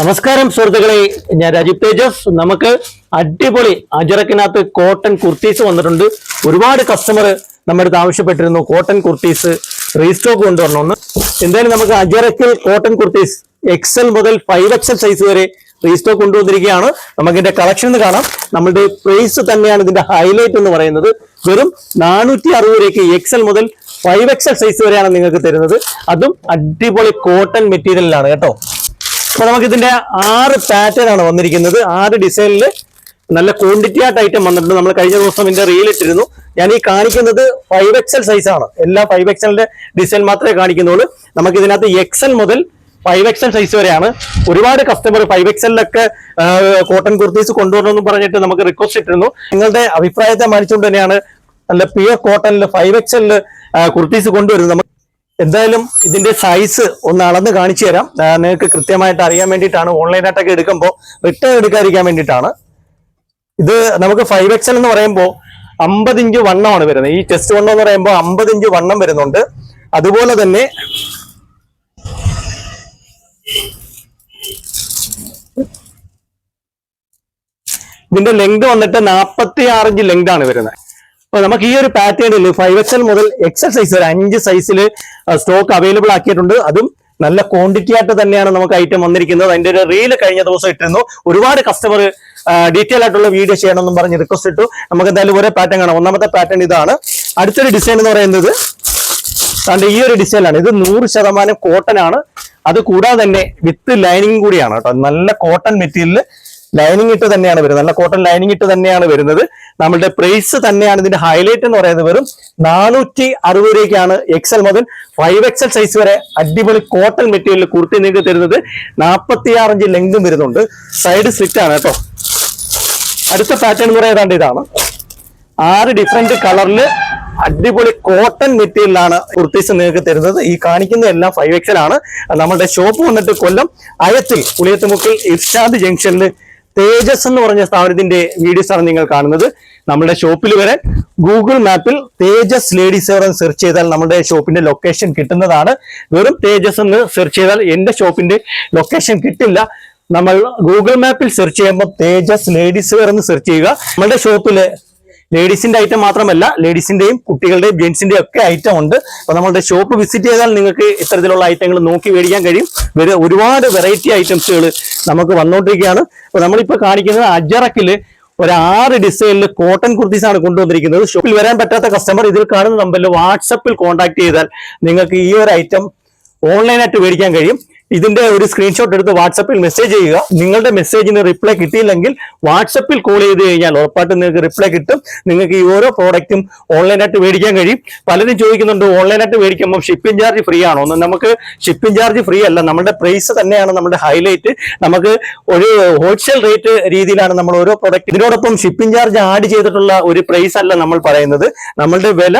നമസ്കാരം സുഹൃത്തുക്കളെ. ഞാൻ രാജീവ് തേജസ്. നമുക്ക് അടിപൊളി അജറക്കിനകത്ത് കോട്ടൺ കുർത്തീസ് വന്നിട്ടുണ്ട്. ഒരുപാട് കസ്റ്റമർ നമ്മുടെ അടുത്ത് ആവശ്യപ്പെട്ടിരുന്നു കോട്ടൺ കുർത്തീസ് റീസ്റ്റോക്ക് കൊണ്ടുവരണമെന്ന്. എന്തായാലും നമുക്ക് അജറക്കിൽ കോട്ടൺ കുർത്തീസ് എക്സൽ മുതൽ ഫൈവ് എക്സൽ സൈസ് വരെ റീസ്റ്റോക്ക് കൊണ്ടുവന്നിരിക്കുകയാണ്. നമുക്ക് ഇതിന്റെ കളക്ഷൻ ഒന്ന് കാണാം. നമ്മളുടെ പ്രൈസ് തന്നെയാണ് ഇതിന്റെ ഹൈലൈറ്റ് എന്ന് പറയുന്നത്. വെറും നാനൂറ്റി അറുപത് രൂപയ്ക്ക് എക്സൽ മുതൽ ഫൈവ് എക്സൽ സൈസ് വരെയാണ് നിങ്ങൾക്ക് തരുന്നത്. അതും അടിപൊളി കോട്ടൺ മെറ്റീരിയലിലാണ് കേട്ടോ. അപ്പൊ നമുക്ക് ഇതിന്റെ ആറ് പാറ്റേൺ ആണ് വന്നിരിക്കുന്നത്. ആറ് ഡിസൈനിൽ നല്ല ക്വാണ്ടിറ്റി ആയിട്ട് ഐറ്റം വന്നിട്ടുണ്ട്. നമ്മൾ കഴിഞ്ഞ ദിവസം ഇതിന്റെ റീൽ ഇട്ടിരുന്നു. ഞാൻ ഈ കാണിക്കുന്നത് ഫൈവ് എക്സൽ സൈസ് ആണ്. എല്ലാ ഫൈവ് എക്സലിന്റെ ഡിസൈൻ മാത്രമേ കാണിക്കുന്നുള്ളൂ. നമുക്ക് ഇതിനകത്ത് എക്സൽ മുതൽ ഫൈവ് എക്സൽ സൈസ് വരെയാണ്. ഒരുപാട് കസ്റ്റമർ ഫൈവ് എക്സലിലൊക്കെ കോട്ടൺ കുർത്തീസ് കൊണ്ടുവരണമെന്ന് പറഞ്ഞിട്ട് നമുക്ക് റിക്വസ്റ്റ് ഇട്ടിരുന്നു. നിങ്ങളുടെ അഭിപ്രായത്തെ മാനിച്ചുകൊണ്ട് തന്നെയാണ് നല്ല പ്യുവർ കോട്ടണിൽ ഫൈവ് എക്സലിൽ കുർത്തീസ് കൊണ്ടുവരുന്നത്. നമുക്ക് എന്തായാലും ഇതിന്റെ സൈസ് ഒന്ന് അളന്ന് കാണിച്ചു തരാം. നിങ്ങൾക്ക് കൃത്യമായിട്ട് അറിയാൻ വേണ്ടിയിട്ടാണ് ഓൺലൈനായിട്ടൊക്കെ എടുക്കുമ്പോൾ റിട്ടേൺ എടുക്കാതിരിക്കാൻ വേണ്ടിയിട്ടാണ്. ഇത് നമുക്ക് ഫൈവ് എക്സൽ എന്ന് പറയുമ്പോൾ അമ്പത് ഇഞ്ച് വണ്ണമാണ് വരുന്നത്. ഈ ടെസ്റ്റ് വണ്ണം എന്ന് പറയുമ്പോൾ അമ്പത് ഇഞ്ച് വണ്ണം വരുന്നുണ്ട്. അതുപോലെ തന്നെ ഇതിന്റെ ലെങ്ത് വന്നിട്ട് നാൽപ്പത്തി ആറ് ഇഞ്ച് ലെങ്ത് ആണ് വരുന്നത്. അപ്പൊ നമുക്ക് ഈ ഒരു പാറ്റേണിൽ ഫൈവ് എക്സൽ മുതൽ എക്സൽ സൈസ് വരെ അഞ്ച് സൈസിൽ സ്റ്റോക്ക് അവൈലബിൾ ആക്കിയിട്ടുണ്ട്. അതും നല്ല ക്വാണ്ടിറ്റി ആയിട്ട് തന്നെയാണ് നമുക്ക് ഐറ്റം വന്നിരിക്കുന്നത്. അതിന്റെ ഒരു റീൽ കഴിഞ്ഞ ദിവസം ഇട്ടിരുന്നു. ഒരുപാട് കസ്റ്റമർ ഡീറ്റെയിൽ ആയിട്ടുള്ള വീഡിയോ ചെയ്യണമെന്നും പറഞ്ഞ് റിക്വസ്റ്റ് ഇട്ടു. നമുക്ക് എന്തായാലും ഒരേ പാറ്റേൺ കാണാം. ഒന്നാമത്തെ പാറ്റേൺ ഇതാണ്. അടുത്തൊരു ഡിസൈൻ എന്ന് പറയുന്നത് അതിന്റെ ഈ ഒരു ഡിസൈനാണ് ഇത് നൂറ് ശതമാനം കോട്ടൺ ആണ്. അത് കൂടാതെ തന്നെ വിത്ത് ലൈനിങ് കൂടിയാണ് കേട്ടോ. നല്ല കോട്ടൺ മെറ്റീരിയൽ ലൈനിങ് ഇട്ട് തന്നെയാണ് വരുന്നത്. നല്ല കോട്ടൺ ലൈനിങ് ഇട്ട് തന്നെയാണ് വരുന്നത്. നമ്മളുടെ പ്രൈസ് തന്നെയാണ് ഇതിന്റെ ഹൈലൈറ്റ് എന്ന് പറയുന്നത് വെറും നാനൂറ്റി അറുപത് രൂപയ്ക്കാണ് എക്സൽ മുതൽ. ഫൈവ് എക്സൽ സൈസ് വരെ അടിപൊളി കോട്ടൺ മെറ്റീരിയൽ കുർത്തി നിങ്ങൾക്ക് തരുന്നത്. നാൽപ്പത്തി ആറഞ്ച് ലെങ്തും വരുന്നുണ്ട്. സൈഡ് സ്ലിറ്റ് ആണ് കേട്ടോ. അടുത്ത പാറ്റേൺ എന്ന് പറയുന്നത് ഇതാണ്. ആറ് ഡിഫറെന്റ് കളറിൽ അടിപൊളി കോട്ടൺ മെറ്റീരിയലാണ് കുർത്തീസ് നിങ്ങൾക്ക് തരുന്നത്. ഈ കാണിക്കുന്ന എല്ലാം ഫൈവ് എക്സൽ ആണ്. നമ്മുടെ ഷോപ്പ് വന്നിട്ട് കൊല്ലം അയത്തിൽ പുളിയത്തുമുക്കിൽ ഇർഷാദ് ജംഗ്ഷനിൽ തേജസ് എന്ന് പറഞ്ഞ സ്ഥാപനത്തിന്റെ വീഡിയോസ് ആണ് നിങ്ങൾ കാണുന്നത്. നമ്മുടെ ഷോപ്പിൽ വരെ ഗൂഗിൾ മാപ്പിൽ തേജസ് ലേഡി സെവർ എന്ന് സെർച്ച് ചെയ്താൽ നമ്മുടെ ഷോപ്പിന്റെ ലൊക്കേഷൻ കിട്ടുന്നതാണ്. വെറും തേജസ് എന്ന് സെർച്ച് ചെയ്താൽ എന്റെ ഷോപ്പിന്റെ ലൊക്കേഷൻ കിട്ടില്ല. നമ്മൾ ഗൂഗിൾ മാപ്പിൽ സെർച്ച് ചെയ്യുമ്പോൾ തേജസ് ലേഡീസ് വെയർ എന്ന് സെർച്ച് ചെയ്യുക. നമ്മുടെ ഷോപ്പിൽ ലേഡീസിന്റെ ഐറ്റം മാത്രമല്ല ലേഡീസിന്റെയും കുട്ടികളുടെയും ജെന്റ്സിന്റെയും ഒക്കെ ഐറ്റം ഉണ്ട്. അപ്പൊ നമ്മളുടെ ഷോപ്പ് വിസിറ്റ് ചെയ്താൽ നിങ്ങൾക്ക് ഇത്തരത്തിലുള്ള ഐറ്റങ്ങൾ നോക്കി മേടിക്കാൻ കഴിയും. ഒരുപാട് വെറൈറ്റി ഐറ്റംസുകൾ നമുക്ക് വന്നുകൊണ്ടിരിക്കുകയാണ് അപ്പൊ നമ്മളിപ്പോ കാണിക്കുന്നത് അജറക്കിൽ ഒരു ആറ് ഡിസൈനിൽ കോട്ടൺ കുർത്തീസ് ആണ് കൊണ്ടുവന്നിരിക്കുന്നത്. ഷോപ്പിൽ വരാൻ പറ്റാത്ത കസ്റ്റമർ ഇതിൽ കാണുന്ന നമ്പറിൽ വാട്സപ്പിൽ കോൺടാക്ട് ചെയ്താൽ നിങ്ങൾക്ക് ഈ ഒരു ഐറ്റം ഓൺലൈനായിട്ട് മേടിക്കാൻ കഴിയും. ഇതിന്റെ ഒരു സ്ക്രീൻഷോട്ട് എടുത്ത് വാട്സപ്പിൽ മെസ്സേജ് ചെയ്യുക. നിങ്ങളുടെ മെസ്സേജിന് റിപ്ലൈ കിട്ടിയില്ലെങ്കിൽ വാട്സപ്പിൽ കോൾ ചെയ്ത് കഴിഞ്ഞാൽ ഉറപ്പായിട്ടും നിങ്ങൾക്ക് റിപ്ലൈ കിട്ടും. നിങ്ങൾക്ക് ഈ ഓരോ പ്രോഡക്റ്റും ഓൺലൈനായിട്ട് മേടിക്കാൻ കഴിയും. പലരും ചോദിക്കുന്നുണ്ട് ഓൺലൈനായിട്ട് മേടിക്കുമ്പോൾ ഷിപ്പിംഗ് ചാർജ് ഫ്രീ ആണോ? എന്ന് നമുക്ക് ഷിപ്പിംഗ് ചാർജ് ഫ്രീ അല്ല. നമ്മുടെ പ്രൈസ് തന്നെയാണ് നമ്മുടെ ഹൈലൈറ്റ് നമുക്ക് ഒരു ഹോൾസെയിൽ റേറ്റ് രീതിയിലാണ് നമ്മൾ ഓരോ പ്രോഡക്റ്റ് ഇതിനോടൊപ്പം ഷിപ്പിംഗ് ചാർജ് ആഡ് ചെയ്തിട്ടുള്ള ഒരു പ്രൈസ് അല്ല നമ്മൾ പറയുന്നത്. നമ്മളുടെ വില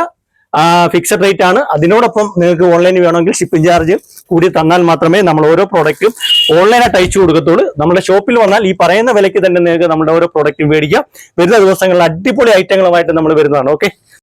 ഫിക്സഡ് റേറ്റ് ആണ്. അതിനോടൊപ്പം നിങ്ങൾക്ക് ഓൺലൈനിൽ വേണമെങ്കിൽ ഷിപ്പിംഗ് ചാർജ് കൂടി തന്നാൽ മാത്രമേ നമ്മൾ ഓരോ പ്രോഡക്റ്റും ഓൺലൈനായിട്ട് അയച്ചു കൊടുക്കത്തുള്ളൂ. നമ്മുടെ ഷോപ്പിൽ വന്നാൽ ഈ പറയുന്ന വിലയ്ക്ക് തന്നെ നിങ്ങൾക്ക് നമ്മുടെ ഓരോ പ്രോഡക്റ്റും മേടിക്കാം. വരുന്ന ദിവസങ്ങളിൽ അടിപൊളി ഐറ്റങ്ങളുമായിട്ട് നമ്മൾ വരുന്നതാണ് ഓക്കെ